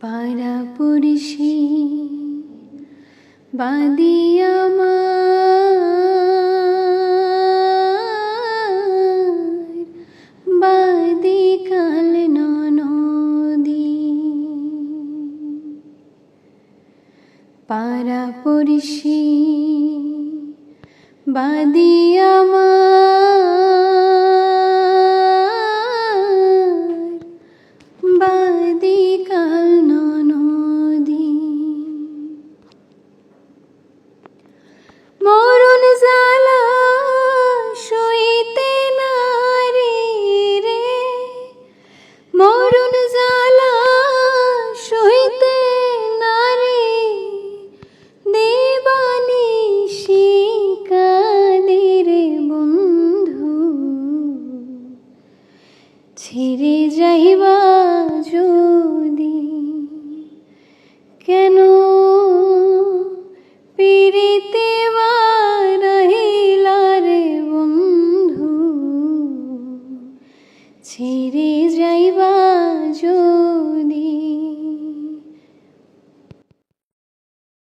পাড়া পুরুষি বাদিয়া বাদি কাল নদী পাড়া পুরুষি বাদিয়া মা বাদি ছেড়ে যাইবা যদি। কেন পিড়িতে রহিলা রে বন্ধু? ছেড়ে যাইবা